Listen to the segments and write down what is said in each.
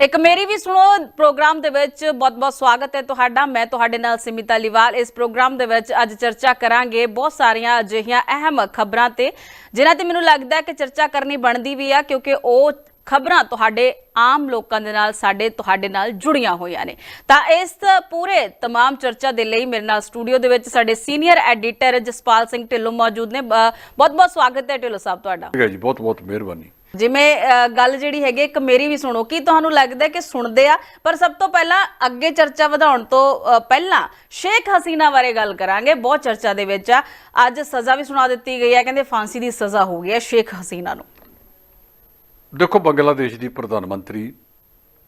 ਇੱਕ ਮੇਰੀ ਵੀ ਸੁਣੋ ਪ੍ਰੋਗਰਾਮ ਦੇ ਵਿੱਚ ਬਹੁਤ-ਬਹੁਤ ਸਵਾਗਤ ਹੈ ਤੁਹਾਡਾ ਮੈਂ ਤੁਹਾਡੇ ਨਾਲ ਸਿਮਿਤਾ ਲਿਵਾਲ ਇਸ ਪ੍ਰੋਗਰਾਮ ਦੇ ਵਿੱਚ ਅੱਜ ਚਰਚਾ ਕਰਾਂਗੇ ਬਹੁਤ ਸਾਰੀਆਂ ਅਜਿਹੀਆਂ ਅਹਿਮ ਖਬਰਾਂ ਤੇ ਜਿਨ੍ਹਾਂ ਤੇ ਮੈਨੂੰ ਲੱਗਦਾ ਹੈ ਕਿ ਚਰਚਾ ਕਰਨੀ ਬਣਦੀ ਵੀ ਆ ਕਿਉਂਕਿ ਉਹ ਖਬਰਾਂ ਤੁਹਾਡੇ ਆਮ ਲੋਕਾਂ ਦੇ ਨਾਲ ਸਾਡੇ ਤੁਹਾਡੇ ਨਾਲ ਜੁੜੀਆਂ ਹੋਈਆਂ ਨੇ ਤਾਂ ਇਸ ਪੂਰੇ तमाम ਚਰਚਾ ਦੇ ਲਈ ਮੇਰੇ ਨਾਲ ਸਟੂਡੀਓ ਦੇ ਵਿੱਚ ਸਾਡੇ ਸੀਨੀਅਰ ਐਡੀਟਰ ਜਸਪਾਲ ਸਿੰਘ ਢਿੱਲੋਂ ਮੌਜੂਦ ਨੇ ਬਹੁਤ-ਬਹੁਤ ਸਵਾਗਤ ਹੈ ਢਿੱਲੋਂ ਸਾਹਿਬ ਤੁਹਾਡਾ ਠੀਕ ਹੈ ਜੀ ਬਹੁਤ ਬਹੁਤ ਮਿਹਰਬਾਨੀ ਜਿਵੇਂ ਗੱਲ ਜਿਹੜੀ ਹੈਗੀ ਇੱਕ ਮੇਰੀ ਵੀ ਸੁਣੋ, ਕੀ ਤੁਹਾਨੂੰ ਲੱਗਦਾ ਕਿ ਸੁਣਦੇ ਆ? ਪਰ ਸਭ ਤੋਂ ਪਹਿਲਾਂ ਅੱਗੇ ਚਰਚਾ ਵਧਾਉਣ ਤੋਂ ਪਹਿਲਾਂ ਸ਼ੇਖ ਹਸੀਨਾ ਬਾਰੇ ਗੱਲ ਕਰਾਂਗੇ, ਬਹੁਤ ਚਰਚਾ ਦੇ ਵਿੱਚ ਆ। ਅੱਜ ਸਜ਼ਾ ਵੀ ਸੁਣਾ ਦਿੱਤੀ ਗਈ ਹੈ, ਕਹਿੰਦੇ ਫਾਂਸੀ ਦੀ ਸਜ਼ਾ ਹੋ ਗਈ ਹੈ ਸ਼ੇਖ ਹਸੀਨਾ ਨੂੰ। ਦੇਖੋ, ਬੰਗਲਾਦੇਸ਼ ਦੀ ਪ੍ਰਧਾਨ ਮੰਤਰੀ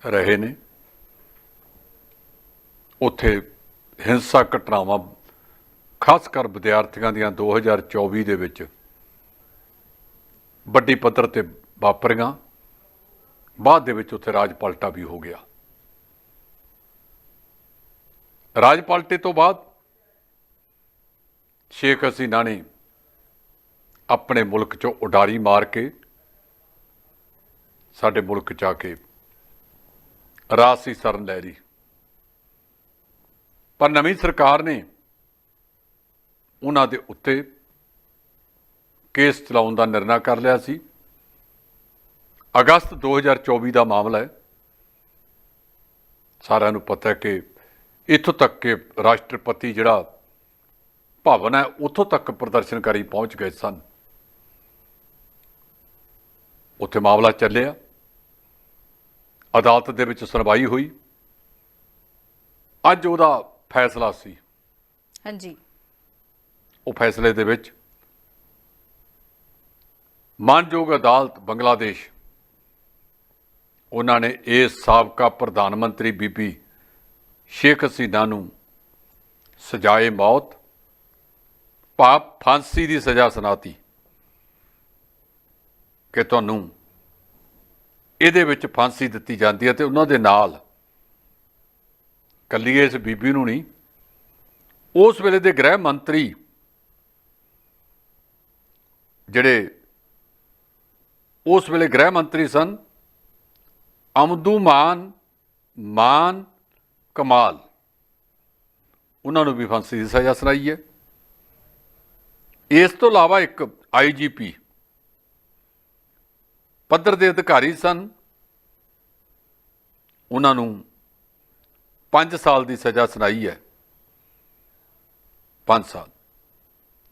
ਰਹੇ ਨੇ। ਉੱਥੇ ਹਿੰਸਾ ਘਟਨਾਵਾਂ, ਖਾਸ ਕਰ ਵਿਦਿਆਰਥੀਆਂ ਦੀਆਂ 2024 ਦੇ ਵਿੱਚ ਵੱਡੀ ਪੱਧਰ ਤੇ ਵਾਪਰੀਆਂ। ਬਾਅਦ ਦੇ ਵਿੱਚ ਉੱਥੇ ਰਾਜ ਪਲਟਾ ਵੀ ਹੋ ਗਿਆ। ਰਾਜ ਪਲਟੇ ਤੋਂ ਬਾਅਦ ਸ਼ੇਖ ਹਸੀਨਾ ਨੇ ਆਪਣੇ ਮੁਲਕ ਚੋਂ ਉਡਾਰੀ ਮਾਰ ਕੇ ਸਾਡੇ ਮੁਲਕ ਚ ਆ ਕੇ ਰਾਸੀ ਸਰਨ ਲੈ ਲਈ। ਪਰ ਨਵੀਂ ਸਰਕਾਰ ਨੇ ਉਹਨਾਂ ਦੇ ਉੱਤੇ ਕੇਸ ਚਲਾਉਣ ਦਾ ਨਿਰਣਾ ਕਰ ਲਿਆ ਸੀ। ਅਗਸਤ 2024 ਦਾ ਮਾਮਲਾ ਹੈ। ਸਾਰਿਆਂ ਨੂੰ ਪਤਾ ਹੈ ਕਿ ਇੱਥੋਂ ਤੱਕ ਕਿ ਰਾਸ਼ਟਰਪਤੀ ਜਿਹੜਾ ਭਵਨ ਹੈ ਉੱਥੋਂ ਤੱਕ ਪ੍ਰਦਰਸ਼ਨਕਾਰੀ ਪਹੁੰਚ ਗਏ ਸਨ। ਉੱਥੇ ਮਾਮਲਾ ਚੱਲਿਆ। ਅਦਾਲਤ ਦੇ ਵਿੱਚ ਸੁਣਵਾਈ ਹੋਈ। ਅੱਜ ਉਹਦਾ ਫੈਸਲਾ ਸੀ। ਹਾਂਜੀ। ਉਹ ਫੈਸਲੇ ਦੇ ਵਿੱਚ ਮਾਨਯੋਗ ਅਦਾਲਤ ਬੰਗਲਾਦੇਸ਼ ਉਹਨਾਂ ਨੇ ਇਸ ਸਾਬਕਾ ਪ੍ਰਧਾਨ ਮੰਤਰੀ ਬੀਬੀ ਸ਼ੇਖ ਹਸੀਨਾ ਨੂੰ ਸਜ਼ਾਏ ਮੌਤ, ਪਾਪ ਫਾਂਸੀ ਦੀ ਸਜ਼ਾ ਸੁਣਾਤੀ ਕਿ ਤੁਹਾਨੂੰ ਇਹਦੇ ਵਿੱਚ ਫਾਂਸੀ ਦਿੱਤੀ ਜਾਂਦੀ ਹੈ ਤੇ ਉਹਨਾਂ ਦੇ ਨਾਲ ਕੱਲੀ ਇਸ ਬੀਬੀ ਨੂੰ ਨਹੀਂ, ਉਸ ਵੇਲੇ ਦੇ ਗ੍ਰਹਿ ਮੰਤਰੀ ਜਿਹੜੇ ਉਸ ਵੇਲੇ ਗ੍ਰਹਿ ਮੰਤਰੀ ਸਨ ਅਮਦੂ ਮਾਨ ਮਾਨ ਕਮਾਲ। ਉਹਨਾਂ ਨੂੰ ਵੀ ਫਾਂਸੀ ਦੀ ਸਜ਼ਾ ਸੁਣਾਈ ਹੈ। ਇਸ ਤੋਂ ਇਲਾਵਾ ਇੱਕ ਆਈਜੀਪੀ ਪੱਧਰ ਦੇ ਅਧਿਕਾਰੀ ਸਨ। ਉਹਨਾਂ ਨੂੰ 5 ਸਾਲ ਦੀ ਸਜ਼ਾ ਸੁਣਾਈ ਹੈ। 5 ਸਾਲ।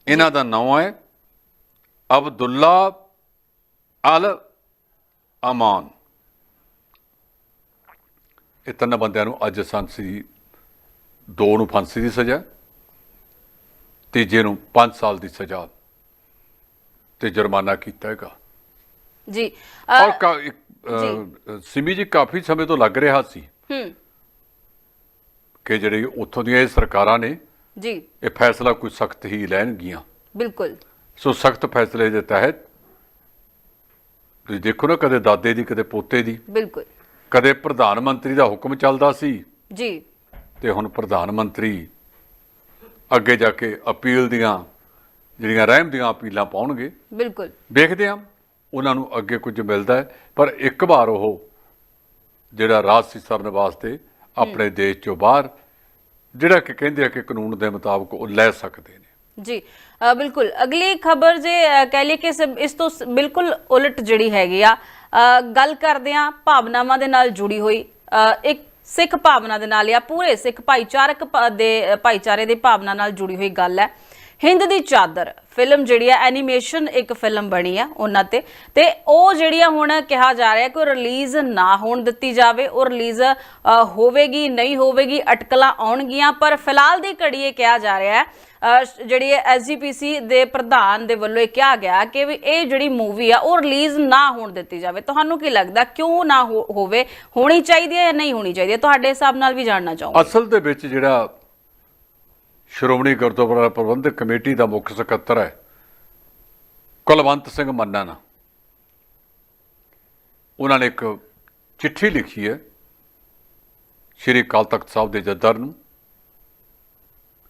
ਇਹਨਾਂ ਦਾ ਨਾਮ ਹੈ ਅਬਦੁੱਲਾ ਅਲ ਅਮਾਨ ਇਹ ਤਿੰਨ ਬੰਦਿਆਂ ਨੂੰ ਅੱਜ ਫਾਂਸੀ ਦੋ ਨੂੰ ਫਾਂਸੀ ਦੀ ਸਜ਼ਾ ਤੀਜੇ ਨੂੰ 5 ਸਾਲ ਦੀ ਸਜ਼ਾ ਤੇ ਜੁਰਮਾਨਾ ਕੀਤਾ ਹੈਗਾ। ਜੀ ਔਰ ਸਿਮੀ ਜੀ ਕਾਫੀ ਸਮੇਂ ਤੋਂ ਲੱਗ ਰਿਹਾ ਸੀ ਹੂੰ। ਕਿ ਜਿਹੜੇ ਉੱਥੋਂ ਦੀਆਂ ਇਹ ਸਰਕਾਰਾਂ ਨੇ ਜੀ। ਇਹ ਫੈਸਲਾ ਕੋਈ ਸਖਤ ਹੀ ਲੈਣਗੀਆਂ। ਬਿਲਕੁਲ। ਸੋ ਸਖਤ ਫੈਸਲੇ ਦੇ ਤਹਿਤ ਤੁਸੀਂ ਦੇਖੋ ਨਾ ਕਦੇ ਦਾਦੇ ਦੀ ਕਦੇ ਪੋਤੇ ਦੀ। ਬਿਲਕੁਲ। ਕਦੇ ਪ੍ਰਧਾਨ ਮੰਤਰੀ ਦਾ ਹੁਕਮ ਚੱਲਦਾ ਸੀ? ਜੀ। ਤੇ ਹੁਣ ਪ੍ਰਧਾਨ ਮੰਤਰੀ ਅੱਗੇ ਜਾ ਕੇ ਅਪੀਲ ਦੀਆਂ ਜਿਹੜੀਆਂ ਰਹਿਮ ਦੀਆਂ ਅਪੀਲਾਂ ਪਾਉਣਗੇ। ਬਿਲਕੁਲ। ਵੇਖਦੇ ਹਾਂ ਉਹਨਾਂ ਨੂੰ ਅੱਗੇ ਕੁਝ ਮਿਲਦਾ ਹੈ। ਪਰ ਇੱਕ ਵਾਰ ਉਹ ਜਿਹੜਾ ਰਾਜ ਸੀ ਸਰਨ ਵਾਸਤੇ ਆਪਣੇ ਦੇਸ਼ ਚੋਂ ਬਾਹਰ ਜਿਹੜਾ ਕਿ ਕਹਿੰਦੇ ਆ ਕਿ ਕਾਨੂੰਨ ਦੇ ਮੁਤਾਬਕ ਉਹ ਲੈ ਸਕਦੇ ਨੇ। ਜੀ ਬਿਲਕੁਲ। ਅਗਲੀ ਖਬਰ ਜੇ ਕਹਿ ਲਈਏ ਕਿ ਇਸ ਤੋਂ ਬਿਲਕੁਲ ਉਲਟ ਜਿਹੜੀ ਹੈਗੀ ਆ ਗੱਲ ਕਰਦੇ ਆ ਭਾਵਨਾਵਾਂ ਦੇ ਨਾਲ ਜੁੜੀ ਹੋਈ। ਇੱਕ ਸਿੱਖ ਭਾਵਨਾ ਦੇ ਨਾਲ ਜਾਂ ਪੂਰੇ ਸਿੱਖ ਭਾਈਚਾਰਕ ਦੇ, ਭਾਈਚਾਰੇ ਦੇ ਭਾਵਨਾ ਨਾਲ ਜੁੜੀ ਹੋਈ ਗੱਲ ਹੈ। ਹਿੰਦ ਦੀ ਚਾਦਰ। ਫਿਲਮ ਜਿਹੜੀ ਆ ਐਨੀਮੇਸ਼ਨ ਇੱਕ ਫਿਲਮ ਬਣੀ ਆ ਉਹਨਾਂ ਤੇ। ਤੇ ਉਹ ਜਿਹੜੀ ਆ ਹੁਣ ਕਿਹਾ ਜਾ ਰਿਹਾ ਕਿ ਰਿਲੀਜ਼ ਨਾ ਹੋਣ ਦਿੱਤੀ ਜਾਵੇ। ਉਹ ਰਿਲੀਜ਼ ਹੋਵੇਗੀ ਨਹੀਂ ਹੋਵੇਗੀ ਅਟਕਲਾਂ ਆਉਣਗੀਆਂ। ਪਰ ਫਿਲਹਾਲ ਦੀ ਘੜੀ ਇਹ ਕਿਹਾ ਜਾ ਰਿਹਾ ਹੈ ਅ, ਸ਼- ਜਿਹੜੀ ਐਸਜੀਪੀਸੀ ਦੇ ਪ੍ਰਧਾਨ ਦੇ ਵੱਲੋਂ ਇਹ ਕਿਹਾ ਗਿਆ ਕਿ ਵੀ ਇਹ ਜਿਹੜੀ ਮੂਵੀ ਆ ਉਹ ਰਿਲੀਜ਼ ਨਾ ਹੋਣ ਦਿੱਤੀ ਜਾਵੇ। ਤੁਹਾਨੂੰ ਕੀ ਲੱਗਦਾ ਕਿਉਂ ਨਾ ਹੋ- ਹੋਵੇ? ਹੋਣੀ ਚਾਹੀਦੀ ਹੈ ਜਾਂ ਨਹੀਂ ਹੋਣੀ ਚਾਹੀਦੀ ਹੈ? ਤੁਹਾਡੇ ਹਿਸਾਬ ਨਾਲ ਵੀ ਜਾਣਨਾ ਚਾਹੁੰਦਾ ਅਸਲ ਦੇ ਵਿੱਚ ਜਿਹੜਾ ਸ਼੍ਰੋਮਣੀ ਗੁਰਦੁਆਰਾ ਪ੍ਰਬੰਧਕ ਕਮੇਟੀ ਦਾ ਮੁੱਖ ਸਕੱਤਰ ਹੈ। ਕੁਲਵੰਤ ਸਿੰਘ ਮੰਨਾ ਮੰਨਨ ਉਹਨਾਂ ਨੇ ਇੱਕ ਚਿੱਠੀ ਲਿਖੀ ਹੈ ਸ਼੍ਰੀ ਅਕਾਲ ਤਖਤ ਸਾਹਿਬ ਦੇ ਜੱਦਰ ਨੂੰ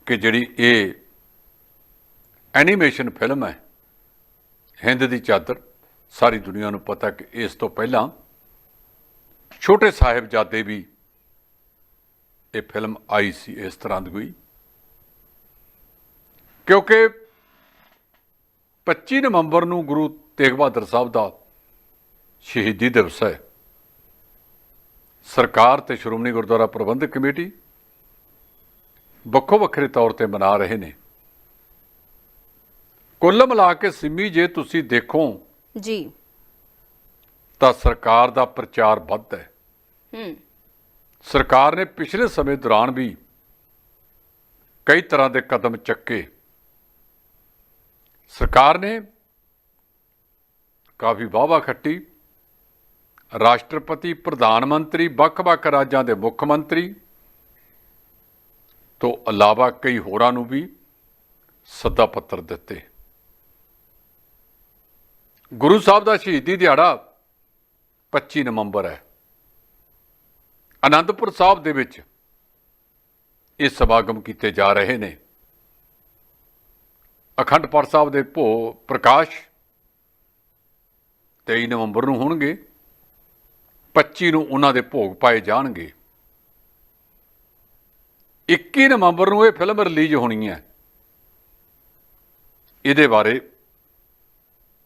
ਕਿ ਜਿਹੜੀ ਇਹ ਐਨੀਮੇਸ਼ਨ ਫਿਲਮ ਹੈ, ਹਿੰਦ ਦੀ ਚਾਦਰ, ਸਾਰੀ ਦੁਨੀਆ ਨੂੰ ਪਤਾ ਕਿ ਇਸ ਤੋਂ ਪਹਿਲਾਂ ਛੋਟੇ ਸਾਹਿਬਜ਼ਾਦੇ ਵੀ ਇਹ ਫਿਲਮ ਆਈ ਸੀ, ਇਸ ਤਰ੍ਹਾਂ ਦੀ ਕੋਈ ਕਿਉਂਕਿ 25 ਨਵੰਬਰ ਨੂੰ ਗੁਰੂ ਤੇਗ ਬਹਾਦਰ ਸਾਹਿਬ ਦਾ ਸ਼ਹੀਦੀ ਦਿਵਸ ਹੈ। ਸਰਕਾਰ ਤੇ ਸ਼੍ਰੋਮਣੀ ਗੁਰਦੁਆਰਾ ਪ੍ਰਬੰਧਕ ਕਮੇਟੀ ਵੱਖੋ ਵੱਖਰੇ ਤੌਰ ਤੇ ਮਨਾ ਰਹੇ ਨੇ। ਕੁੱਲ ਮਿਲਾ ਕੇ ਸਿੰਮੀ ਜੇ ਤੁਸੀਂ ਦੇਖੋ ਜੀ। ਤਾਂ ਸਰਕਾਰ ਦਾ ਪ੍ਰਚਾਰ ਵੱਧ ਹੈ। ਹੂੰ। ਸਰਕਾਰ ਨੇ ਪਿਛਲੇ ਸਮੇਂ ਦੌਰਾਨ ਵੀ ਕਈ ਤਰ੍ਹਾਂ ਦੇ ਕਦਮ ਚੱਕੇ। ਸਰਕਾਰ ਨੇ ਕਾਫੀ ਵਾਵਾ ਖੱਟੀ। ਰਾਸ਼ਟਰਪਤੀ, ਪ੍ਰਧਾਨ ਮੰਤਰੀ, ਵੱਖ-ਵੱਖ ਰਾਜਾਂ ਦੇ ਮੁੱਖ ਮੰਤਰੀ ਤੋਂ ਇਲਾਵਾ ਕਈ ਹੋਰਾਂ ਨੂੰ ਵੀ ਸੱਦਾ ਪੱਤਰ ਦਿੱਤੇ। ਗੁਰੂ ਸਾਹਿਬ ਦਾ ਸ਼ਹੀਦੀ ਦਿਹਾੜਾ 25 ਨਵੰਬਰ ਹੈ। ਅਨੰਦਪੁਰ ਸਾਹਿਬ ਦੇ ਵਿੱਚ ਇਹ ਸਮਾਗਮ ਕੀਤੇ ਜਾ ਰਹੇ ਨੇ। ਅਖੰਡ ਪਾਠ ਸਾਹਿਬ ਦੇ ਭੋ ਪ੍ਰਕਾਸ਼ 23 ਨਵੰਬਰ ਨੂੰ ਹੋਣਗੇ 25 ਨੂੰ ਉਹਨਾਂ ਦੇ ਭੋਗ ਪਾਏ ਜਾਣਗੇ। 21 ਨਵੰਬਰ ਨੂੰ ਇਹ ਫਿਲਮ ਰਿਲੀਜ਼ ਹੋਣੀ ਹੈ। ਇਹਦੇ ਬਾਰੇ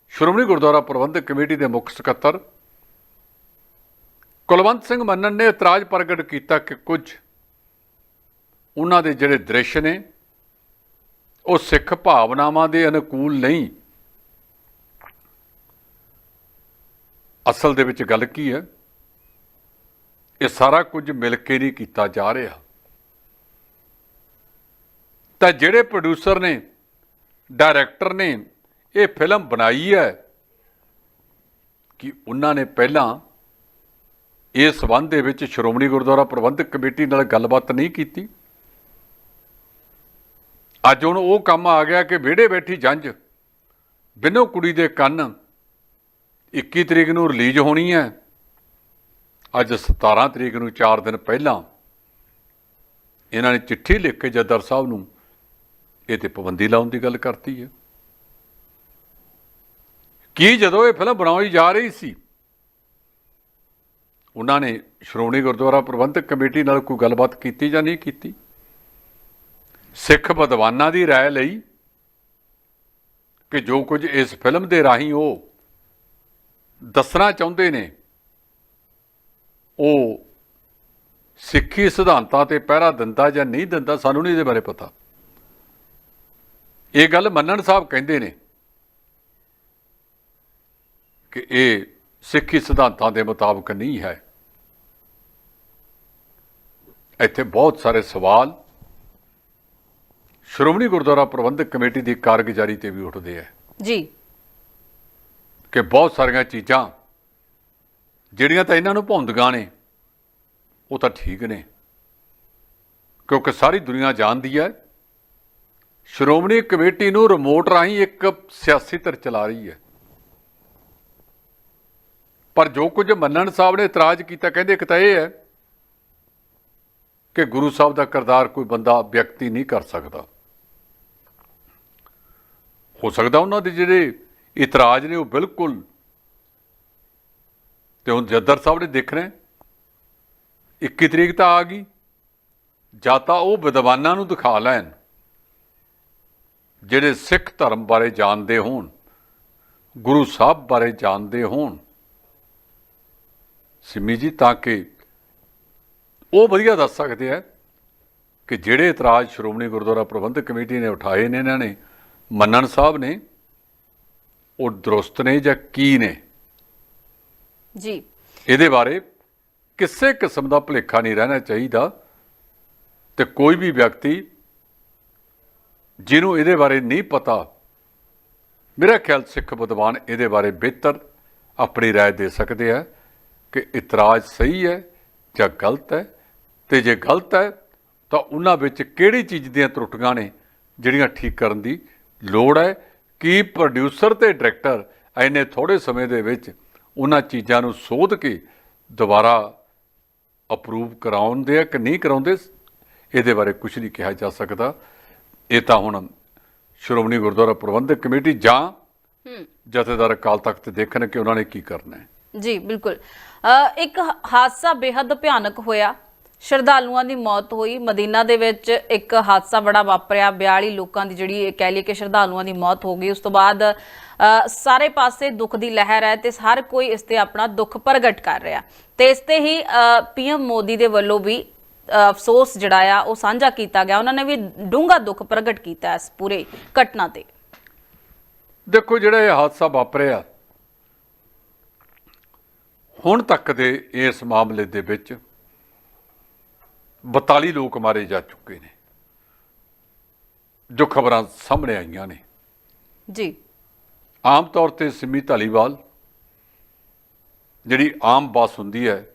ਸ਼੍ਰੋਮਣੀ ਗੁਰਦੁਆਰਾ ਪ੍ਰਬੰਧਕ ਕਮੇਟੀ ਦੇ ਮੁੱਖ ਸਕੱਤਰ ਕੁਲਵੰਤ ਸਿੰਘ ਮੰਨਣ ਨੇ ਇਤਰਾਜ਼ ਪ੍ਰਗਟ ਕੀਤਾ ਕਿ ਕੁਝ ਉਹਨਾਂ ਦੇ ਜਿਹੜੇ ਦ੍ਰਿਸ਼ ਨੇ ਉਹ ਸਿੱਖ ਭਾਵਨਾਵਾਂ ਦੇ ਅਨੁਕੂਲ ਨਹੀਂ। ਅਸਲ ਦੇ ਵਿੱਚ ਗੱਲ ਕੀ ਹੈ? ਇਹ ਸਾਰਾ ਕੁਝ ਮਿਲ ਕੇ ਨਹੀਂ ਕੀਤਾ ਜਾ ਰਿਹਾ। ਤਾਂ ਜਿਹੜੇ ਪ੍ਰੋਡਿਊਸਰ ਨੇ ਡਾਇਰੈਕਟਰ ਨੇ ਇਹ ਫਿਲਮ ਬਣਾਈ ਹੈ ਕਿ ਉਹਨਾਂ ਨੇ ਪਹਿਲਾਂ ਇਸ ਸਬੰਧ ਦੇ ਵਿੱਚ ਸ਼੍ਰੋਮਣੀ ਗੁਰਦੁਆਰਾ ਪ੍ਰਬੰਧਕ ਕਮੇਟੀ ਨਾਲ ਗੱਲਬਾਤ ਨਹੀਂ ਕੀਤੀ। ਅੱਜ ਹੁਣ ਉਹ ਕੰਮ ਆ ਗਿਆ ਕਿ ਵਿਹੜੇ ਬੈਠੀ ਜੰਝ। ਬਿਨੋ ਕੁੜੀ ਦੇ ਕੰਨ। 21 ਤਰੀਕ ਨੂੰ ਰਿਲੀਜ਼ ਹੋਣੀ ਹੈ। ਅੱਜ 17 ਤਰੀਕ ਨੂੰ 4 ਦਿਨ ਪਹਿਲਾਂ ਇਹਨਾਂ ਨੇ ਚਿੱਠੀ ਲਿਖ ਕੇ ਜੱਦਰ ਸਾਹਿਬ ਨੂੰ ਇਹ ਤੇ ਪਾਬੰਦੀ ਲਾਉਣ ਦੀ ਗੱਲ ਕਰਤੀ ਹੈ। ਕੀ ਜਦੋਂ ਇਹ ਫਿਲਮ ਬਣਾਈ ਜਾ ਰਹੀ ਸੀ, ਉਹਨਾਂ ਨੇ ਸ਼੍ਰੋਮਣੀ ਗੁਰਦੁਆਰਾ ਪ੍ਰਬੰਧਕ ਕਮੇਟੀ ਨਾਲ ਕੋਈ ਗੱਲਬਾਤ ਕੀਤੀ ਜਾਂ ਨਹੀਂ ਕੀਤੀ? ਸਿੱਖ ਵਿਦਵਾਨਾਂ ਦੀ رائے ਲਈ ਕਿ ਜੋ ਕੁਝ ਇਸ ਫਿਲਮ ਦੇ ਰਾਹੀਂ ਉਹ ਦੱਸਣਾ ਚਾਹੁੰਦੇ ਨੇ ਉਹ ਸਿੱਖੀ ਸਿਧਾਂਤਾਂ ਤੇ ਪਹਿਰਾ ਦਿੰਦਾ ਜਾਂ ਨਹੀਂ ਦਿੰਦਾ ਸਾਨੂੰ ਨਹੀਂ ਇਹਦੇ ਬਾਰੇ ਪਤਾ ਇਹ ਗੱਲ ਮੰਨਣ ਸਾਹਿਬ ਕਹਿੰਦੇ ਨੇ ਕਿ ਇਹ ਸਿੱਖੀ ਸਿਧਾਂਤਾਂ ਦੇ ਮੁਤਾਬਕ ਨਹੀਂ ਹੈ ਇੱਥੇ ਬਹੁਤ ਸਾਰੇ ਸਵਾਲ ਸ਼੍ਰੋਮਣੀ ਗੁਰਦੁਆਰਾ ਪ੍ਰਬੰਧਕ ਕਮੇਟੀ ਦੀ ਕਾਰਗੁਜ਼ਾਰੀ ਤੇ ਵੀ ਉੱਠਦੇ ਆ। ਜੀ। ਕਿ ਬਹੁਤ ਸਾਰੀਆਂ ਚੀਜ਼ਾਂ ਜਿਹੜੀਆਂ ਤਾਂ ਇਹਨਾਂ ਨੂੰ ਭੌਂਦਗਾਂ ਨੇ ਉਹ ਤਾਂ ਠੀਕ ਨੇ। ਕਿਉਂਕਿ ਸਾਰੀ ਦੁਨੀਆ ਜਾਣਦੀ ਹੈ ਸ਼੍ਰੋਮਣੀ ਕਮੇਟੀ ਨੂੰ ਰਿਮੋਟ ਰਾਹੀਂ ਇੱਕ ਸਿਆਸੀ ਧਿਰ ਚਲਾ ਰਹੀ ਹੈ। ਪਰ ਜੋ ਕੁਝ ਮੰਨਣ ਸਾਹਿਬ ਨੇ ਇਤਰਾਜ਼ ਕੀਤਾ ਕਹਿੰਦੇ ਇੱਕ ਤਾਂ ਇਹ ਹੈ ਕਿ ਗੁਰੂ ਸਾਹਿਬ ਦਾ ਕਰਤਾਰ ਕੋਈ ਬੰਦਾ ਵਿਅਕਤੀ ਨਹੀਂ ਕਰ ਸਕਦਾ। ਹੋ ਸਕਦਾ ਉਹਨਾਂ ਦੇ ਜਿਹੜੇ ਇਤਰਾਜ਼ ਨੇ ਉਹ ਬਿਲਕੁਲ ਤੇ ਹੁਣ ਜੱਦਰ ਸਾਹਿਬ ਨੇ ਦੇਖ ਰਹੇ 21 ਤਰੀਕ ਤਾਂ ਆ ਗਈ, ਜਾਂ ਤਾਂ ਉਹ ਵਿਦਵਾਨਾਂ ਨੂੰ ਦਿਖਾ ਲੈਣ, ਜਿਹੜੇ ਸਿੱਖ ਧਰਮ ਬਾਰੇ ਜਾਣਦੇ ਹੋਣ, ਗੁਰੂ ਸਾਹਿਬ ਬਾਰੇ ਜਾਣਦੇ ਹੋਣ। ਸਿਮੀ ਜੀ, ਤਾਂ ਕਿ ਉਹ ਵਧੀਆ ਦੱਸ ਸਕਦੇ ਆ ਕਿ ਜਿਹੜੇ ਇਤਰਾਜ਼ ਸ਼੍ਰੋਮਣੀ ਗੁਰਦੁਆਰਾ ਪ੍ਰਬੰਧਕ ਕਮੇਟੀ ਨੇ ਉਠਾਏ ਨੇ ਇਹਨਾਂ ਨੇ ਮੰਨਣ ਸਾਹਿਬ ਨੇ ਉਹ ਦਰੁਸਤ ਨੇ ਜਾਂ ਕੀ ਨੇ ਜੀ ਇਹਦੇ ਬਾਰੇ ਕਿਸੇ ਕਿਸਮ ਦਾ ਭੁਲੇਖਾ ਨਹੀਂ ਰਹਿਣਾ ਚਾਹੀਦਾ ਤੇ ਕੋਈ ਵੀ ਵਿਅਕਤੀ ਜਿਹਨੂੰ ਇਹਦੇ ਬਾਰੇ ਨਹੀਂ ਪਤਾ ਮੇਰਾ ਖਿਆਲ ਸਿੱਖ ਵਿਦਵਾਨ ਇਹਦੇ ਬਾਰੇ ਬਿਹਤਰ ਆਪਣੀ رائے ਦੇ ਸਕਦੇ ਆ ਕਿ ਇਤਰਾਜ਼ ਸਹੀ ਹੈ ਜਾਂ ਗਲਤ ਹੈ ਤੇ ਜੇ ਗਲਤ ਹੈ ਤਾਂ ਉਹਨਾਂ ਵਿੱਚ ਕਿਹੜੀ ਚੀਜ਼ ਦੀਆਂ ਤਰੁੱਟੀਆਂ ਨੇ ਜਿਹੜੀਆਂ ਠੀਕ ਕਰਨ ਦੀ ਲੋੜ ਹੈ ਕਿ ਪ੍ਰੋਡਿਊਸਰ ਤੇ ਡਾਇਰੈਕਟਰ ਐਨੇ ਥੋੜੇ ਸਮੇਂ ਦੇ ਵਿੱਚ ਉਹਨਾਂ ਚੀਜ਼ਾਂ ਨੂੰ ਸੋਧ ਕੇ ਦੁਬਾਰਾ ਅਪਰੂਵ ਕਰਾਉਂਦੇ ਆ ਕਿ ਨਹੀਂ ਕਰਾਉਂਦੇ ਇਹਦੇ ਬਾਰੇ ਕੁਝ ਨਹੀਂ ਕਿਹਾ ਜਾ ਸਕਦਾ। ਇਹ ਤਾਂ ਹੁਣ ਸ਼੍ਰੋਮਣੀ ਗੁਰਦੁਆਰਾ ਪ੍ਰਬੰਧਕ ਕਮੇਟੀ ਜਾਂ ਜਥੇਦਾਰ ਅਕਾਲ ਤਖਤ ਦੇਖਣ ਕਿ ਉਹਨਾਂ ਨੇ ਕੀ ਕਰਨਾ ਹੈ। ਜੀ ਬਿਲਕੁਲ। ਇੱਕ ਹਾਦਸਾ ਬੇहद ਭਿਆਨਕ ਹੋਇਆ। ਸ਼ਰਧਾਲੂਆਂ ਦੀ ਮੌਤ ਹੋਈ। ਮਦੀਨਾ ਦੇ ਵਿੱਚ ਇੱਕ ਹਾਦਸਾ ਬੜਾ ਵਾਪਰਿਆ। 42 ਲੋਕਾਂ ਦੀ ਜਿਹੜੀ ਕਹਿ ਲਈਏ ਕਿ ਸ਼ਰਧਾਲੂਆਂ ਦੀ ਮੌਤ ਹੋ ਗਈ। ਉਸ ਤੋਂ ਬਾਅਦ ਸਾਰੇ ਪਾਸੇ ਦੁੱਖ ਦੀ ਲਹਿਰ ਹੈ ਤੇ ਹਰ ਕੋਈ ਇਸ ਤੇ ਆਪਣਾ ਦੁੱਖ ਪ੍ਰਗਟ ਕਰ ਰਿਹਾ। ਤੇ ਇਸ ਤੇ ਹੀ ਪੀਐਮ ਮੋਦੀ ਦੇ ਵੱਲੋਂ ਵੀ ਅਫਸੋਸ ਜਿਹੜਾ ਆ, ਉਹ ਸਾਂਝਾ ਕੀਤਾ ਗਿਆ। ਉਹਨਾਂ ਨੇ ਵੀ ਡੂੰਘਾ ਦੁੱਖ ਪ੍ਰਗਟ ਕੀਤਾ ਇਸ ਪੂਰੇ ਘਟਨਾ ਤੇ। ਦੇਖੋ, ਜਿਹੜਾ ਇਹ ਹਾਦਸਾ ਵਾਪਰਿਆ, ਹੁਣ ਤੱਕ ਦੇ ਇਸ ਮਾਮਲੇ ਦੇ ਵਿੱਚ 42 ਲੋਕ ਮਾਰੇ ਜਾ ਚੁੱਕੇ ਨੇ ਜੋ ਖਬਰਾਂ ਸਾਹਮਣੇ ਆਈਆਂ ਨੇ। ਜੀ। ਆਮ ਤੌਰ ਤੇ ਸਿੰਮੀ ਧਾਲੀਵਾਲ ਜਿਹੜੀ ਆਮ ਬੱਸ ਹੁੰਦੀ ਹੈ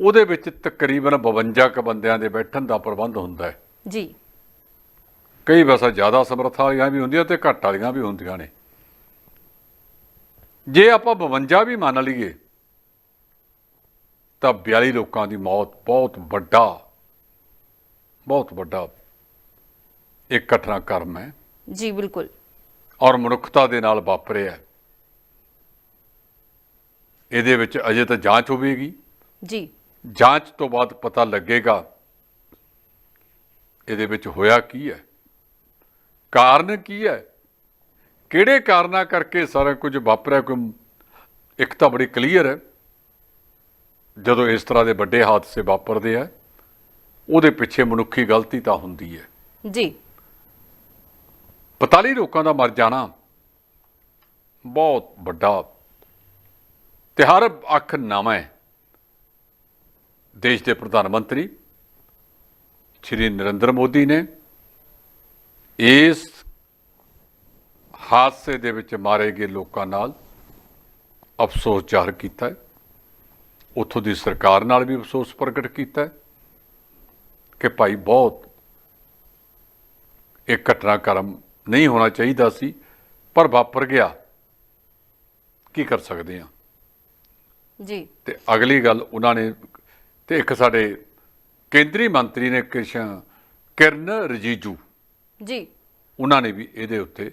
ਉਹਦੇ ਵਿੱਚ ਤਕਰੀਬਨ 52 ਕ ਬੰਦਿਆਂ ਦੇ ਬੈਠਣ ਦਾ ਪ੍ਰਬੰਧ ਹੁੰਦਾ ਹੈ। ਜੀ। ਕਈ ਬੱਸਾਂ ਜ਼ਿਆਦਾ ਸਮਰੱਥਾ ਵਾਲੀਆਂ ਵੀ ਹੁੰਦੀਆਂ ਤੇ ਘੱਟ ਵਾਲੀਆਂ ਵੀ ਹੁੰਦੀਆਂ ਨੇ। ਜੇ ਆਪਾਂ 52 ਵੀ ਮੰਨ ਲਈਏ ਤਾਂ 42 ਲੋਕਾਂ ਦੀ ਮੌਤ ਬਹੁਤ ਵੱਡਾ ਬਹੁਤ ਵੱਡਾ ਇੱਕ ਘਟਨਾ ਕਰਮ ਹੈ। ਜੀ ਬਿਲਕੁਲ। ਔਰ ਮਨੁੱਖਤਾ ਦੇ ਨਾਲ ਵਾਪਰਿਆ ਹੈ। ਇਹਦੇ ਵਿੱਚ ਅਜੇ ਤਾਂ ਜਾਂਚ ਹੋਵੇਗੀ। ਜੀ। ਜਾਂਚ ਤੋਂ ਬਾਅਦ ਪਤਾ ਲੱਗੇਗਾ ਇਹਦੇ ਵਿੱਚ ਹੋਇਆ ਕੀ ਹੈ। ਕਾਰਨ ਕੀ ਹੈ? ਕਿਹੜੇ ਕਾਰਨਾਂ ਕਰਕੇ ਸਾਰਾ ਕੁਝ ਵਾਪਰਿਆ? ਕੋਈ ਇੱਕ ਤਾਂ ਬੜੀ ਕਲੀਅਰ ਹੈ। ਜਦੋਂ ਇਸ ਤਰ੍ਹਾਂ ਦੇ ਵੱਡੇ ਹਾਦਸੇ ਵਾਪਰਦੇ ਆ ਉਹਦੇ ਪਿੱਛੇ ਮਨੁੱਖੀ ਗਲਤੀ ਤਾਂ ਹੁੰਦੀ ਹੈ। ਜੀ। 45 ਲੋਕਾਂ ਦਾ ਮਰ ਜਾਣਾ ਬਹੁਤ ਵੱਡਾ ਤੇ ਹਰ ਅੱਖ ਨਵਾਂ ਹੈ। ਦੇਸ਼ ਦੇ ਪ੍ਰਧਾਨ ਮੰਤਰੀ ਸ਼੍ਰੀ ਨਰਿੰਦਰ ਮੋਦੀ ਨੇ ਇਸ ਹਾਦਸੇ ਦੇ ਵਿੱਚ ਮਾਰੇ ਗਏ ਲੋਕਾਂ ਨਾਲ ਅਫਸੋਸ ਜ਼ਾਹਰ ਕੀਤਾ ਹੈ। ਉੱਥੋਂ ਦੀ ਸਰਕਾਰ ਨਾਲ ਵੀ ਅਫਸੋਸ ਪ੍ਰਗਟ ਕੀਤਾ ਕਿ ਭਾਈ ਬਹੁਤ ਇਹ ਘਟਨਾਕ੍ਰਮ ਨਹੀਂ ਹੋਣਾ ਚਾਹੀਦਾ ਸੀ ਪਰ ਵਾਪਰ ਗਿਆ। ਕੀ ਕਰ ਸਕਦੇ ਹਾਂ? ਜੀ। ਤੇ ਅਗਲੀ ਗੱਲ ਉਹਨਾਂ ਨੇ ਤੇ ਇੱਕ ਸਾਡੇ ਕੇਂਦਰੀ ਮੰਤਰੀ ਨੇ ਕਿਸ਼ਨ ਕਿਰਨ ਰਜੀਜੂ ਜੀ। ਉਹਨਾਂ ਨੇ ਵੀ ਇਹਦੇ ਉੱਤੇ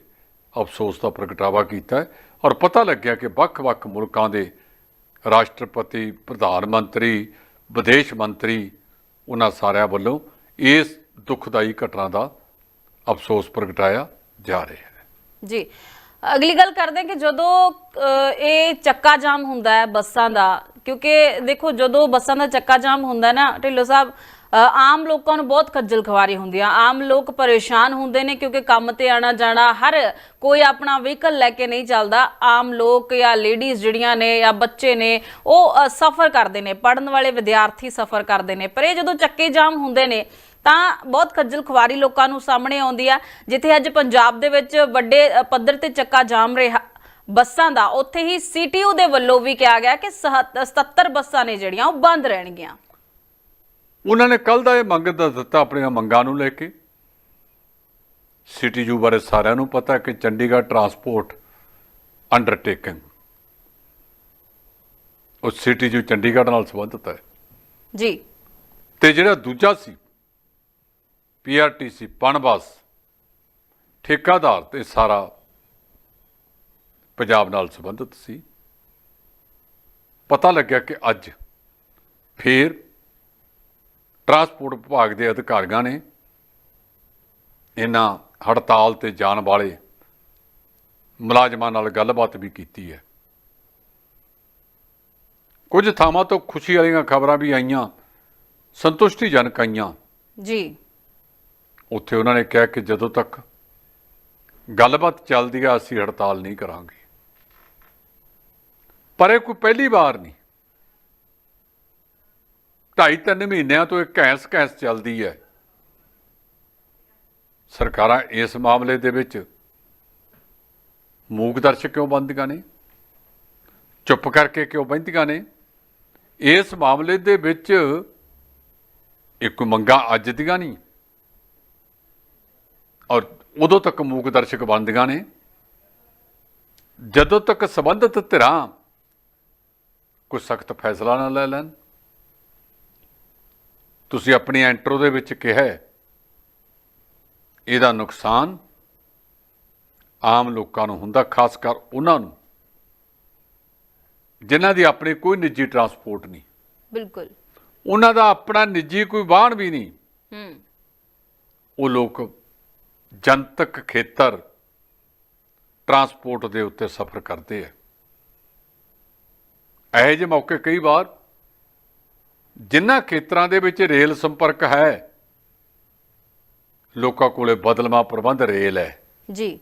ਅਫਸੋਸ ਦਾ ਪ੍ਰਗਟਾਵਾ ਕੀਤਾ ਔਰ ਪਤਾ ਲੱਗਿਆ ਕਿ ਵੱਖ-ਵੱਖ ਮੁਲਕਾਂ ਦੇ ਰਾਸ਼ਟਰਪਤੀ, ਪ੍ਰਧਾਨ ਮੰਤਰੀ, ਵਿਦੇਸ਼ ਮੰਤਰੀ, ਉਹਨਾਂ ਸਾਰਿਆਂ ਵੱਲੋਂ ਇਸ ਦੁਖਦਾਈ ਘਟਨਾ ਦਾ ਅਫਸੋਸ ਪ੍ਰਗਟਾਇਆ ਜਾ ਰਿਹਾ ਹੈ। ਜੀ, ਅਗਲੀ ਗੱਲ ਕਰਦੇ ਹਾਂ ਕਿ ਜਦੋਂ ਇਹ ਚੱਕਾ ਜਾਮ ਹੁੰਦਾ ਹੈ ਬੱਸਾਂ ਦਾ, ਕਿਉਂਕਿ ਦੇਖੋ ਜਦੋਂ ਬੱਸਾਂ ਦਾ ਚੱਕਾ ਜਾਮ ਹੁੰਦਾ ਨਾ, ਢਿੱਲੋਂ ਸਾਹਿਬ ਆਮ ਲੋਕਾਂ ਨੂੰ ਬਹੁਤ ਖੱਜਲ ਖਵਾਰੀ ਹੁੰਦੀ ਆ। ਆਮ ਲੋਕ ਪਰੇਸ਼ਾਨ ਹੁੰਦੇ ਨੇ ਕਿਉਂਕਿ ਕੰਮ ਤੇ ਆਣਾ ਜਾਣਾ ਹਰ ਕੋਈ ਆਪਣਾ ਵਹੀਕਲ ਲੈ ਕੇ ਨਹੀਂ ਚੱਲਦਾ। ਆਮ ਲੋਕ ਜਾਂ ਲੇਡੀਜ਼ ਜਿਹੜੀਆਂ ਨੇ ਜਾਂ ਬੱਚੇ ਨੇ, ਉਹ ਸਫਰ ਕਰਦੇ ਨੇ ਪੜਨ ਵਾਲੇ ਵਿਦਿਆਰਥੀ ਸਫਰ ਕਰਦੇ ਨੇ। ਪਰ ਇਹ ਜਦੋਂ ਚੱਕੇ ਜਾਮ ਹੁੰਦੇ ਨੇ, ਤਾਂ ਬਹੁਤ ਖੱਜਲ ਖੁਆਰੀ ਲੋਕਾਂ ਨੂੰ ਸਾਹਮਣੇ ਆਉਂਦੀ ਆ। ਜਿੱਥੇ ਅੱਜ ਪੰਜਾਬ ਦੇ ਵਿੱਚ ਵੱਡੇ ਪੱਧਰ ਤੇ ਚੱਕਾ ਜਾਮ ਰਿਹਾ। ਬੱਸਾਂ ਦਾ ਉੱਥੇ ਹੀ ਸੀਟੀਯੂ ਦੇ ਵੱਲੋਂ ਵੀ ਕਿਹਾ ਗਿਆ ਕਿ 77 ਬੱਸਾਂ ਨੇ ਜਿਹੜੀਆਂ ਉਹ ਬੰਦ ਰਹਿਣਗੀਆਂ। ਉਹਨਾਂ ਨੇ ਕੱਲ ਦਾ ਇਹ ਮੰਗ ਦਾ ਦਿੱਤਾ ਆਪਣੀਆਂ ਮੰਗਾਂ ਨੂੰ ਲੈ ਕੇ। ਸਿਟੀ ਜੂ ਬਾਰੇ ਸਾਰਿਆਂ ਨੂੰ ਪਤਾ ਕਿ ਚੰਡੀਗੜ੍ਹ ਟਰਾਂਸਪੋਰਟ ਅੰਡਰਟੇਕਿੰਗ ਉਹ ਸਿਟੀ ਜੂ ਚੰਡੀਗੜ੍ਹ ਨਾਲ ਸੰਬੰਧਿਤ ਹੈ। ਜੀ। ਤੇ ਜਿਹੜਾ ਦੂਜਾ ਸੀ ਪੀਆਰਟੀਸੀ ਪਣਬਸ ਠੇਕਾਦਾਰ ਤੇ ਸਾਰਾ ਪੰਜਾਬ ਨਾਲ ਸੰਬੰਧਿਤ ਸੀ। ਪਤਾ ਲੱਗਿਆ ਕਿ ਅੱਜ ਫੇਰ ਟਰਾਂਸਪੋਰਟ ਵਿਭਾਗ ਦੇ ਅਧਿਕਾਰੀਆਂ ਨੇ ਇਹਨਾਂ ਹੜਤਾਲ ਤੇ ਜਾਣ ਵਾਲੇ ਮੁਲਾਜ਼ਮਾਂ ਨਾਲ ਗੱਲਬਾਤ ਵੀ ਕੀਤੀ ਹੈ। ਕੁਝ ਥਾਵਾਂ ਤੋਂ ਖੁਸ਼ੀ ਵਾਲੀਆਂ ਖਬਰਾਂ ਵੀ ਆਈਆਂ ਸੰਤੁਸ਼ਟੀਜਨਕ ਆਈਆਂ। ਜੀ। ਉੱਥੇ ਉਹਨਾਂ ਨੇ ਕਿਹਾ ਕਿ ਜਦੋਂ ਤੱਕ ਗੱਲਬਾਤ ਚੱਲਦੀ ਆ ਅਸੀਂ ਹੜਤਾਲ ਨਹੀਂ ਕਰਾਂਗੇ। ਪਰ ਇਹ ਕੋਈ ਪਹਿਲੀ ਵਾਰ ਨਹੀਂ। ਢਾਈ ਤਿੰਨ ਮਹੀਨਿਆਂ ਤੋਂ ਇਹ ਘੈਂਸ ਘੈਂਸ ਚੱਲਦੀ ਹੈ। ਸਰਕਾਰਾਂ ਇਸ ਮਾਮਲੇ ਦੇ ਵਿੱਚ ਮੂਕ ਦਰਸ਼ਕ ਕਿਉਂ ਬੰਦੀਆਂ ਨੇ? ਚੁੱਪ ਕਰਕੇ ਕਿਉਂ ਬਹਿੰਦੀਆਂ ਨੇ? ਇਸ ਮਾਮਲੇ ਦੇ ਵਿੱਚ ਇੱਕ ਕੋਈ ਮੰਗਾਂ ਅੱਜ ਦੀਆਂ ਨਹੀਂ। ਔਰ ਉਦੋਂ ਤੱਕ ਮੂਕ ਦਰਸ਼ਕ ਬਣਦੀਆਂ ਨੇ। ਜਦੋਂ ਤੱਕ ਸੰਬੰਧਿਤ ਧਿਰਾਂ ਕੋਈ ਸਖਤ ਫੈਸਲਾ ਨਾ ਲੈ ਲੈਣ ਤੁਸੀਂ ਆਪਣੀ ਐਂਟਰੋ ਦੇ ਵਿੱਚ ਕਿਹਾ ਇਹਦਾ ਨੁਕਸਾਨ ਆਮ ਲੋਕਾਂ ਨੂੰ ਹੁੰਦਾ ਖਾਸ ਕਰ ਉਹਨਾਂ ਨੂੰ ਜਿਨ੍ਹਾਂ ਦੀ ਆਪਣੀ ਕੋਈ ਨਿੱਜੀ ਟਰਾਂਸਪੋਰਟ ਨਹੀਂ। ਬਿਲਕੁਲ। ਉਹਨਾਂ ਦਾ ਆਪਣਾ ਨਿੱਜੀ ਕੋਈ ਵਾਹਨ ਵੀ ਨਹੀਂ। ਹੂੰ। ਉਹ ਲੋਕ ਜਨਤਕ ਖੇਤਰ ਟਰਾਂਸਪੋਰਟ ਦੇ ਉੱਤੇ ਸਫ਼ਰ ਕਰਦੇ ਆ। ਇਹੋ ਜਿਹੇ ਮੌਕੇ ਕਈ ਵਾਰ ਜਿਨ੍ਹਾਂ ਖੇਤਰਾਂ ਦੇ ਵਿੱਚ ਰੇਲ ਸੰਪਰਕ ਹੈ ਲੋਕਾਂ ਕੋਲੇ ਬਦਲਵਾਂ ਪ੍ਰਬੰਧ ਰੇਲ ਹੈ। ਜੀ।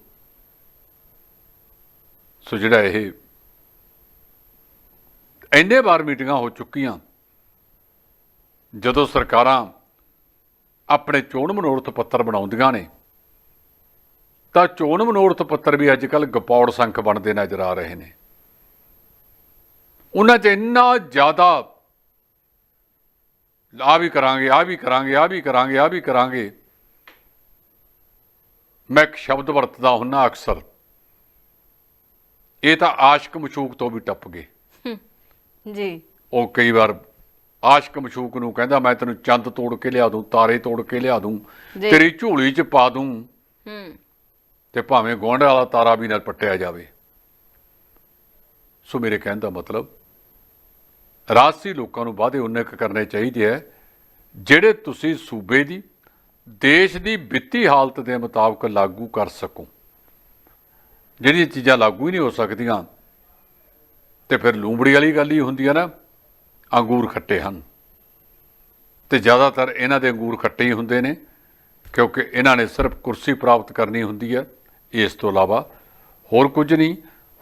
ਸੋ ਜਿਹੜਾ ਇਹ ਇੰਨੇ ਵਾਰ ਮੀਟਿੰਗਾਂ ਹੋ ਚੁੱਕੀਆਂ ਜਦੋਂ ਸਰਕਾਰਾਂ ਆਪਣੇ ਚੋਣ ਮਨੋਰਥ ਪੱਤਰ ਬਣਾਉਂਦੀਆਂ ਨੇ ਤਾਂ ਚੋਣ ਮਨੋਰਥ ਪੱਤਰ ਵੀ ਅੱਜ ਕੱਲ ਗਪੌੜ ਸੰਖ ਬਣਦੇ ਨਜ਼ਰ ਆ ਰਹੇ ਨੇ। ਉਹਨਾਂ 'ਚ ਇੰਨਾ ਜ਼ਿਆਦਾ ਆ ਵੀ ਕਰਾਂਗੇ ਆ ਵੀ ਕਰਾਂਗੇ ਆ ਵੀ ਕਰਾਂਗੇ ਆ ਵੀ ਕਰਾਂਗੇ। ਮੈਂ ਇੱਕ ਸ਼ਬਦ ਵਰਤਦਾ ਹੁੰਨਾ ਅਕਸਰ। ਇਹ ਤਾਂ ਆਸ਼ਕ ਮਸ਼ੂਕ ਤੋਂ ਵੀ ਟੱਪ ਗਏ। ਜੀ। ਉਹ ਕਈ ਵਾਰ ਆਸ਼ਕ ਮਸ਼ੂਕ ਨੂੰ ਕਹਿੰਦਾ ਮੈਂ ਤੈਨੂੰ ਚੰਦ ਤੋੜ ਕੇ ਲਿਆ ਦੂੰ ਤਾਰੇ ਤੋੜ ਕੇ ਲਿਆ ਦੂੰ। ਤੇਰੀ ਝੋਲੀ 'ਚ ਪਾ ਦੂੰ ਹੂੰ। ਤੇ ਭਾਵੇਂ ਗੁਆਂਢ ਵਾਲਾ ਤਾਰਾ ਵੀ ਨਾ ਪੱਟਿਆ ਜਾਵੇ। ਸੋ ਮੇਰੇ ਕਹਿਣ ਦਾ ਮਤਲਬ ਰਾਜਸੀ ਲੋਕਾਂ ਨੂੰ ਵਾਅਦੇ ਉਨੇ ਕੁ ਕਰਨੇ ਚਾਹੀਦੇ ਹੈ ਜਿਹੜੇ ਤੁਸੀਂ ਸੂਬੇ ਦੀ, ਦੇਸ਼ ਦੀ ਵਿੱਤੀ ਹਾਲਤ ਦੇ ਮੁਤਾਬਕ ਲਾਗੂ ਕਰ ਸਕੋ। ਜਿਹੜੀਆਂ ਚੀਜ਼ਾਂ ਲਾਗੂ ਹੀ ਨਹੀਂ ਹੋ ਸਕਦੀਆਂ, ਤੇ ਫਿਰ ਲੂੰਬੜੀ ਵਾਲੀ ਗੱਲ ਹੀ ਹੁੰਦੀ ਹੈ ਨਾ, ਅੰਗੂਰ ਖੱਟੇ ਹਨ। ਤੇ ਜ਼ਿਆਦਾਤਰ ਇਹਨਾਂ ਦੇ ਅੰਗੂਰ ਖੱਟੇ ਹੀ ਹੁੰਦੇ ਨੇ, ਕਿਉਂਕਿ ਇਹਨਾਂ ਨੇ ਸਿਰਫ ਕੁਰਸੀ ਪ੍ਰਾਪਤ ਕਰਨੀ ਹੁੰਦੀ ਹੈ ਇਸ ਤੋਂ ਇਲਾਵਾ ਹੋਰ ਕੁਝ ਨਹੀਂ।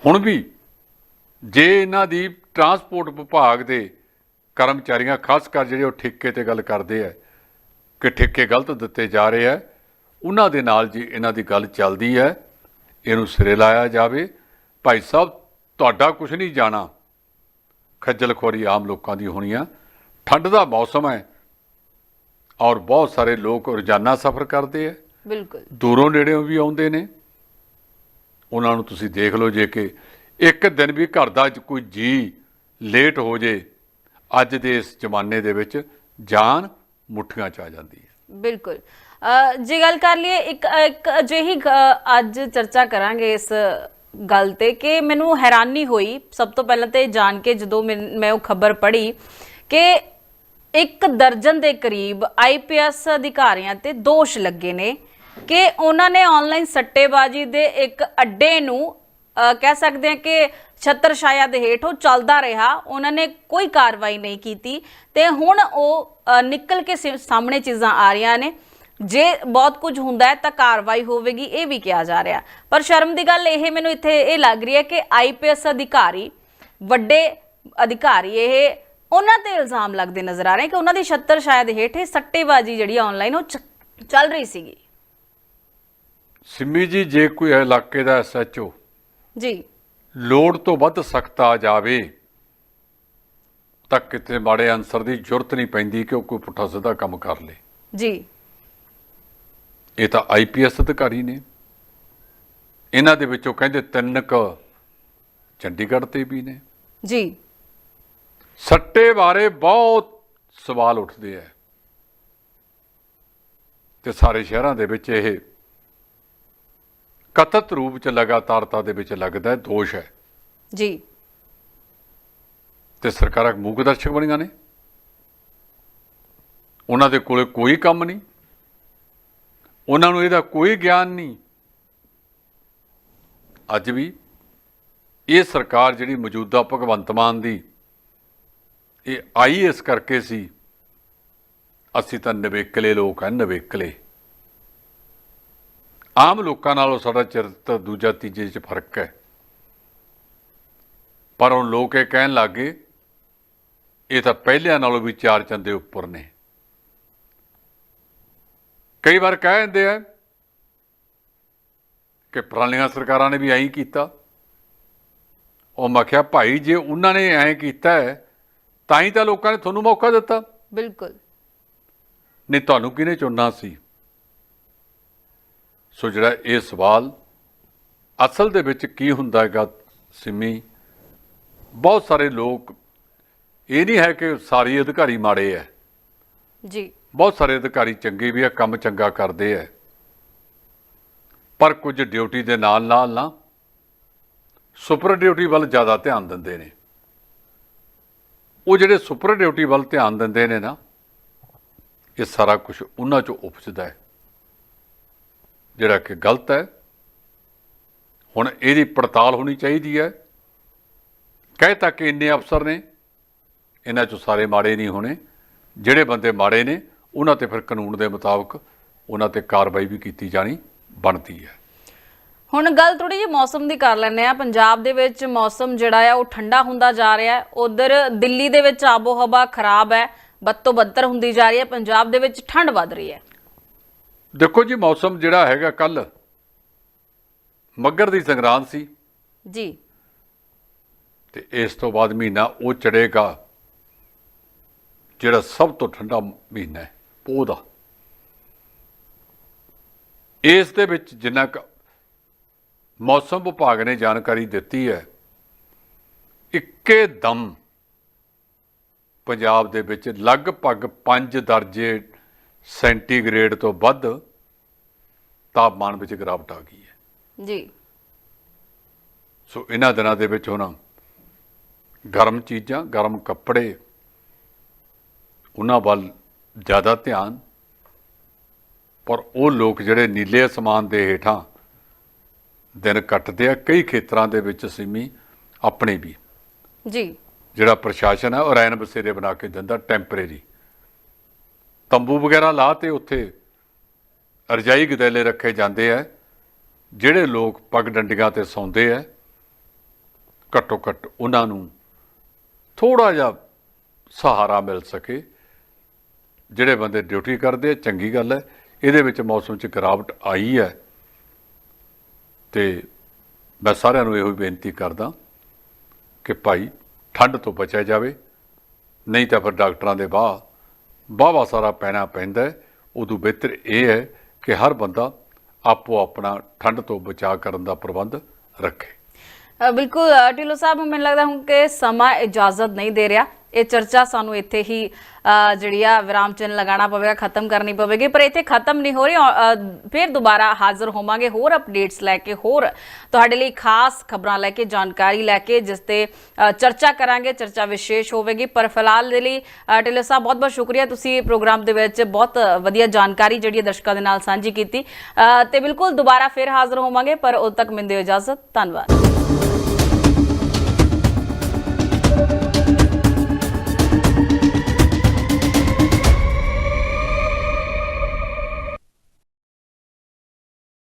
ਹੁਣ ਵੀ ਜੇ ਇਹਨਾਂ ਦੀ ਟਰਾਂਸਪੋਰਟ ਵਿਭਾਗ ਦੇ ਕਰਮਚਾਰੀਆਂ ਖਾਸ ਕਰ ਜਿਹੜੇ ਉਹ ਠੇਕੇ ਤੇ ਗੱਲ ਕਰਦੇ ਆ ਕਿ ਠੇਕੇ ਗਲਤ ਦਿੱਤੇ ਜਾ ਰਹੇ ਆ ਉਹਨਾਂ ਦੇ ਨਾਲ ਜੀ ਇਹਨਾਂ ਦੀ ਗੱਲ ਚੱਲਦੀ ਹੈ ਇਹਨੂੰ ਸਿਰੇ ਲਾਇਆ ਜਾਵੇ। ਭਾਈ ਸਾਹਿਬ ਤੁਹਾਡਾ ਕੁਝ ਨਹੀਂ ਜਾਣਾ। ਖੱਜਲ ਖੁਆਰੀ ਆਮ ਲੋਕਾਂ ਦੀ ਹੋਣੀ ਆ। ਠੰਡ ਦਾ ਮੌਸਮ ਹੈ ਔਰ ਬਹੁਤ ਸਾਰੇ ਲੋਕ ਰੋਜ਼ਾਨਾ ਸਫ਼ਰ ਕਰਦੇ ਆ। ਬਿਲਕੁਲ। ਦੂਰੋਂ ਨੇੜਿਓਂ ਵੀ ਆਉਂਦੇ ਨੇ। ਉਹਨਾਂ ਨੂੰ ਤੁਸੀਂ ਦੇਖ ਲਓ ਜੇ ਕਿ ਇੱਕ ਦਿਨ ਵੀ ਘਰ ਦਾ ਕੋਈ ਜੀ ਲੇਟ ਹੋ ਜੇ, ਅੱਜ ਦੇ ਇਸ ਜ਼ਮਾਨੇ ਦੇ ਵਿੱਚ ਜਾਨ ਮੁੱਠੀਆਂ 'ਚ ਆ ਜਾਂਦੀ ਹੈ। ਬਿਲਕੁਲ। ਜੇ ਗੱਲ ਕਰ ਲਈਏ, ਇੱਕ ਇੱਕ ਅਜਿਹੀ ਅੱਜ ਚਰਚਾ ਕਰਾਂਗੇ ਇਸ ਗੱਲ ਤੇ ਕਿ ਮੈਨੂੰ ਹੈਰਾਨੀ ਹੋਈ, ਸਭ ਤੋਂ ਪਹਿਲਾਂ ਤੇ ਜਾਣ ਕੇ ਜਦੋਂ ਮੈਂ ਮੈਂ ਉਹ ਖਬਰ ਪੜ੍ਹੀ ਕਿ ਇੱਕ ਦਰਜਨ ਦੇ ਕਰੀਬ ਆਈਪੀਐਸ ਅਧਿਕਾਰੀਆਂ ਤੇ ਦੋਸ਼ ਲੱਗੇ ਨੇ ਕਿ ਉਹਨਾਂ ਨੇ ਆਨਲਾਈਨ ਸੱਟੇਬਾਜ਼ੀ ਦੇ ਇੱਕ ਅੱਡੇ ਨੂੰ ਕਹਿ ਸਕਦੇ ਹਾਂ ਕਿ ਛੱਤਰ ਛਾਇਆ ਦੇ ਹੇਠ ਉਹ ਚੱਲਦਾ ਰਿਹਾ, ਉਹਨਾਂ ਨੇ ਕੋਈ ਕਾਰਵਾਈ ਨਹੀਂ ਕੀਤੀ ਤੇ ਹੁਣ ਉਹ ਨਿਕਲ ਕੇ ਸਾਹਮਣੇ ਚੀਜ਼ਾਂ ਆ ਰਹੀਆਂ ਨੇ। ਜੇ ਬਹੁਤ ਕੁਝ ਹੁੰਦਾ ਹੈ ਤਾਂ ਕਾਰਵਾਈ ਹੋਵੇਗੀ, ਇਹ ਵੀ ਕਿਹਾ ਜਾ ਰਿਹਾ। ਪਰ ਸ਼ਰਮ ਦੀ ਗੱਲ ਇਹ ਮੈਨੂੰ ਇੱਥੇ ਇਹ ਲੱਗ ਰਹੀ ਹੈ ਕਿ ਆਈਪੀਐਸ ਅਧਿਕਾਰੀ, ਵੱਡੇ ਅਧਿਕਾਰੀ ਇਹ, ਉਹਨਾਂ ਤੇ ਇਲਜ਼ਾਮ ਲੱਗਦੇ ਨਜ਼ਰ ਆ ਰਹੇ ਕਿ ਉਹਨਾਂ ਦੀ ਛੱਤਰ ਸ਼ਾਇਦ ਹੇਠ ਇਹ ਸੱਟੇਬਾਜ਼ੀ ਜਿਹੜੀ ਆਨਲਾਈਨ ਉਹ ਚੱਲ ਰਹੀ ਸੀਗੀ। ਸਿੰਮੀ ਜੀ, ਜੇ ਕੋਈ ਇਲਾਕੇ ਦਾ ਐਸਐਚਓ ਜੀ। ਲੋੜ ਤੋਂ ਵੱਧ ਸਖਤ ਆ ਜਾਵੇ ਤਾਂ ਕਿਤੇ ਮਾੜੇ ਅਨਸਰ ਦੀ ਜ਼ਰੂਰਤ ਨਹੀਂ ਪੈਂਦੀ ਕਿ ਉਹ ਕੋਈ ਪੁੱਠਾ ਸਿੱਧਾ ਕੰਮ ਕਰ ਲੇ। ਜੀ। ਇਹ ਤਾਂ ਆਈਪੀਐਸ ਅਧਿਕਾਰੀ ਨੇ। ਇਹਨਾਂ ਦੇ ਵਿੱਚੋਂ ਕਹਿੰਦੇ ਤਿੰਨ ਕ ਚੰਡੀਗੜ੍ਹ ਤੇ ਵੀ ਨੇ। ਜੀ। ਸੱਟੇ ਬਾਰੇ ਬਹੁਤ ਸਵਾਲ ਉੱਠਦੇ ਆ। ਤੇ ਸਾਰੇ ਸ਼ਹਿਰਾਂ ਦੇ ਵਿੱਚ ਇਹ ਕਥਿਤ ਰੂਪ ਚ ਲਗਾਤਾਰਤਾ ਦੇ ਵਿੱਚ ਲੱਗਦਾ ਹੈ ਦੋਸ਼ ਹੈ। ਜੀ। ਤੇ ਸਰਕਾਰਾਂ ਮੂਕ ਦਰਸ਼ਕ ਬਣੀਆਂ ਨੇ। ਉਹਨਾਂ ਦੇ ਕੋਲੇ ਕੋਈ ਕੰਮ ਨਹੀਂ। ਉਹਨਾਂ ਨੂੰ ਇਹਦਾ ਕੋਈ ਗਿਆਨ ਨਹੀਂ। ਅੱਜ ਵੀ ਇਹ ਸਰਕਾਰ ਜਿਹੜੀ ਮੌਜੂਦਾ ਭਗਵੰਤ ਮਾਨ ਦੀ ਇਹ ਆਈ ਇਸ ਕਰਕੇ ਸੀ ਅਸੀਂ ਤਾਂ ਨਵੇਕਲੇ ਲੋਕ ਹਨ ਨਵੇਕਲੇ। ਆਮ ਲੋਕਾਂ ਨਾਲੋਂ ਸਾਡਾ ਚਰਿੱਤਰ ਦੂਜਾ ਤੀਜੇ 'ਚ ਫ਼ਰਕ ਹੈ। ਪਰ ਹੁਣ ਲੋਕ ਇਹ ਕਹਿਣ ਲੱਗੇ ਇਹ ਤਾਂ ਪਹਿਲਿਆਂ ਨਾਲੋਂ ਵੀ ਚਾਰ ਚੰਦੇ ਉੱਪਰ ਨੇ। ਕਈ ਵਾਰ ਕਹਿ ਦਿੰਦੇ ਆ ਕਿ ਪੁਰਾਣੀਆਂ ਸਰਕਾਰਾਂ ਨੇ ਵੀ ਐਂ ਕੀਤਾ। ਉਹ ਮੈਂ ਕਿਹਾ ਭਾਈ ਜੇ ਉਹਨਾਂ ਨੇ ਐਂ ਕੀਤਾ ਹੈ ਤਾਂ ਹੀ ਤਾਂ ਲੋਕਾਂ ਨੇ ਤੁਹਾਨੂੰ ਮੌਕਾ ਦਿੱਤਾ। ਬਿਲਕੁਲ। ਨਹੀਂ ਤੁਹਾਨੂੰ ਕਿਹਨੇ ਚੁਣਨਾ ਸੀ? ਸੋ ਜਿਹੜਾ ਇਹ ਸਵਾਲ ਅਸਲ ਦੇ ਵਿੱਚ ਕੀ ਹੁੰਦਾ ਹੈਗਾ ਸਿਮੀ ਬਹੁਤ ਸਾਰੇ ਲੋਕ ਇਹ ਨਹੀਂ ਹੈ ਕਿ ਸਾਰੇ ਅਧਿਕਾਰੀ ਮਾੜੇ ਹੈ ਜੀ। ਬਹੁਤ ਸਾਰੇ ਅਧਿਕਾਰੀ ਚੰਗੇ ਵੀ ਆ ਕੰਮ ਚੰਗਾ ਕਰਦੇ ਆ ਪਰ ਕੁਝ ਡਿਊਟੀ ਦੇ ਨਾਲ ਨਾਲ ਨਾ ਸੁਪਰ ਡਿਊਟੀ ਵੱਲ ਜ਼ਿਆਦਾ ਧਿਆਨ ਦਿੰਦੇ ਨੇ। ਉਹ ਜਿਹੜੇ ਸੁਪਰ ਡਿਊਟੀ ਵੱਲ ਧਿਆਨ ਦਿੰਦੇ ਨੇ ਨਾ ਇਹ ਸਾਰਾ ਕੁਝ ਉਹਨਾਂ ਚੋਂ ਉਪਜਦਾ ਹੈ ਜਿਹੜਾ ਕਿ ਗਲਤ ਹੈ, ਹੁਣ ਇਹਦੀ ਪੜਤਾਲ ਹੋਣੀ ਚਾਹੀਦੀ ਹੈ। ਕਹਿ ਤਾਂ ਕਿ ਇੰਨੇ ਅਫਸਰ ਨੇ, ਇਹਨਾਂ ਚੋਂ ਸਾਰੇ ਮਾੜੇ ਨਹੀਂ ਹੋਣੇ। ਜਿਹੜੇ ਬੰਦੇ ਮਾੜੇ ਨੇ, ਉਹਨਾਂ ਤੇ ਫਿਰ ਕਾਨੂੰਨ ਦੇ ਮੁਤਾਬਕ ਉਹਨਾਂ ਤੇ ਕਾਰਵਾਈ ਵੀ ਕੀਤੀ ਜਾਣੀ ਬਣਦੀ ਹੈ। ਹੁਣ ਗੱਲ ਥੋੜੀ ਜਿਹੀ ਮੌਸਮ ਦੀ ਕਰ ਲੈਂਦੇ ਆ ਪੰਜਾਬ ਦੇ ਵਿੱਚ ਮੌਸਮ ਜਿਹੜਾ ਆ, ਉਹ ਠੰਡਾ ਹੁੰਦਾ ਜਾ ਰਿਹਾ ਹੈ। ਉਧਰ ਦਿੱਲੀ ਦੇ ਵਿੱਚ ਆਬੋ ਹਵਾ ਖਰਾਬ ਹੈ ਬਦ ਬੱਤਰ ਹੁੰਦੀ ਜਾ ਰਹੀ ਹੈ। ਪੰਜਾਬ ਦੇ ਵਿੱਚ ਠੰਡ ਵੱਧ ਰਹੀ ਹੈ। ਦੇਖੋ ਜੀ ਮੌਸਮ ਜਿਹੜਾ ਹੈਗਾ ਕੱਲ ਮੱਗਰ ਦੀ ਸੰਗਰਾਂਦ ਸੀ। ਜੀ। ਤੇ ਇਸ ਤੋਂ ਬਾਅਦ ਮਹੀਨਾ ਉਹ ਚੜੇਗਾ ਜਿਹੜਾ ਸਭ ਤੋਂ ਠੰਡਾ ਮਹੀਨਾ ਹੈ ਪੋਹ ਦਾ। ਇਸ ਦੇ ਵਿੱਚ ਜਿੰਨਾ ਕੁ ਮੌਸਮ ਵਿਭਾਗ ਨੇ ਜਾਣਕਾਰੀ ਦਿੱਤੀ ਹੈ ਇੱਕੇ ਦਮ ਪੰਜਾਬ ਦੇ ਵਿੱਚ ਲਗਭਗ 5 ਦਰਜੇ ਸੈਂਟੀਗ੍ਰੇਡ ਤੋਂ ਵੱਧ ਤਾਪਮਾਨ ਵਿੱਚ ਗਿਰਾਵਟ ਆ ਗਈ ਹੈ। ਜੀ। ਸੋ ਇਹਨਾਂ ਦਿਨਾਂ ਦੇ ਵਿੱਚ ਹੁਣ ਗਰਮ ਚੀਜ਼ਾਂ ਗਰਮ ਕੱਪੜੇ ਉਹਨਾਂ ਵੱਲ ਜ਼ਿਆਦਾ ਧਿਆਨ। ਪਰ ਉਹ ਲੋਕ ਜਿਹੜੇ ਨੀਲੇ ਅਸਮਾਨ ਦੇ ਹੇਠਾਂ ਦਿਨ ਕੱਟਦੇ ਆ ਕਈ ਖੇਤਰਾਂ ਦੇ ਵਿੱਚ ਸਿਮੀ ਆਪਣੇ ਵੀ। ਜੀ। ਜਿਹੜਾ ਪ੍ਰਸ਼ਾਸਨ ਹੈ ਉਹ ਰੈਨ ਬਸੇਰੇ ਬਣਾ ਕੇ ਦਿੰਦਾ ਟੈਂਪਰੇਰੀ। ਤੰਬੂ ਵਗੈਰਾ ਲਾ ਤੇ ਉੱਥੇ ਰਜਾਈ ਗਦੈਲੇ ਰੱਖੇ ਜਾਂਦੇ ਆ ਜਿਹੜੇ ਲੋਕ ਪੱਗ ਡੰਡੀਆਂ ਤੇ ਸੌਂਦੇ ਆ ਘੱਟੋ ਘੱਟ ਉਹਨਾਂ ਨੂੰ ਥੋੜਾ ਜਿਹਾ ਸਹਾਰਾ ਮਿਲ ਸਕੇ। ਜਿਹੜੇ ਬੰਦੇ ਡਿਊਟੀ ਕਰਦੇ ਆ ਚੰਗੀ ਗੱਲ ਹੈ ਇਹਦੇ ਵਿੱਚ ਮੌਸਮ 'ਚ ਗਿਰਾਵਟ ਆਈ ਹੈ ਤੇ ਮੈਂ ਸਾਰਿਆਂ ਨੂੰ ਇਹੋ ਹੀ ਬੇਨਤੀ ਕਰਦਾ ਕਿ ਭਾਈ ਠੰਡ ਤੋਂ ਬਚਿਆ ਜਾਵੇ, ਨਹੀਂ ਤਾਂ ਫਿਰ ਡਾਕਟਰਾਂ ਦੇ ਬਾਹ ਬਾਵਾ ਸਾਰਾ ਪੈਣਾ ਪੈਂਦਾ ਉਦੋਂ ਬਿਹਤਰ ਇਹ ਹੈ ਕਿ ਹਰ ਬੰਦਾ ਆਪੋ ਆਪਣਾ ਠੰਡ ਤੋਂ ਬਚਾਅ ਕਰਨ ਦਾ ਪ੍ਰਬੰਧ ਰੱਖੇ। ਬਿਲਕੁਲ ਅ, ਢਿੱਲੋਂ ਸਾਹਿਬ ਮੈਨੂੰ ਲੱਗਦਾ ਹੁਣ ਕਿ ਸਮਾਂ ਇਜਾਜ਼ਤ ਨਹੀਂ ਦੇ ਰਿਹਾ। ਇਹ ਚਰਚਾ ਸਾਨੂੰ ਇੱਥੇ ਹੀ ਜਿਹੜੀ ਆ ਵਿਰਾਮ ਚਿੰਨ੍ਹ ਲਗਾਉਣਾ ਪਵੇਗਾ ਖਤਮ ਕਰਨੀ ਪਵੇਗੀ ਪਰ ਇੱਥੇ ਖਤਮ ਨਹੀਂ ਹੋ ਰਹੀ ਅ, ਫਿਰ ਦੁਬਾਰਾ ਹਾਜ਼ਰ ਹੋਵਾਂਗੇ ਹੋਰ ਅਪਡੇਟਸ ਲੈ ਕੇ ਹੋਰ ਤੁਹਾਡੇ ਲਈ ਖਾਸ ਖਬਰਾਂ ਲੈ ਕੇ ਜਾਣਕਾਰੀ ਲੈ ਕੇ ਜਿਸ ਤੇ ਚਰਚਾ ਕਰਾਂਗੇ ਚਰਚਾ ਵਿਸ਼ੇਸ਼ ਹੋਵੇਗੀ ਪਰ ਫਿਲਹਾਲ ਦੇ ਲਈ ਟੇਲਰ ਸਾਹਿਬ ਬਹੁਤ ਬਹੁਤ ਸ਼ੁਕਰੀਆ ਤੁਸੀਂ ਪ੍ਰੋਗਰਾਮ ਦੇ ਵਿੱਚ ਬਹੁਤ ਵਧੀਆ ਜਾਣਕਾਰੀ ਜਿਹੜੀ ਹੈ ਦਰਸ਼ਕਾਂ ਦੇ ਨਾਲ ਸਾਂਝੀ ਕੀਤੀ ਅ, ਤੇ ਬਿਲਕੁਲ ਦੁਬਾਰਾ ਫਿਰ ਹਾਜ਼ਰ ਹੋਵਾਂਗੇ ਪਰ ਉਦ ਤੱਕ ਮੈਨੂੰ ਇਜਾਜ਼ਤ ਧੰਨਵਾਦ।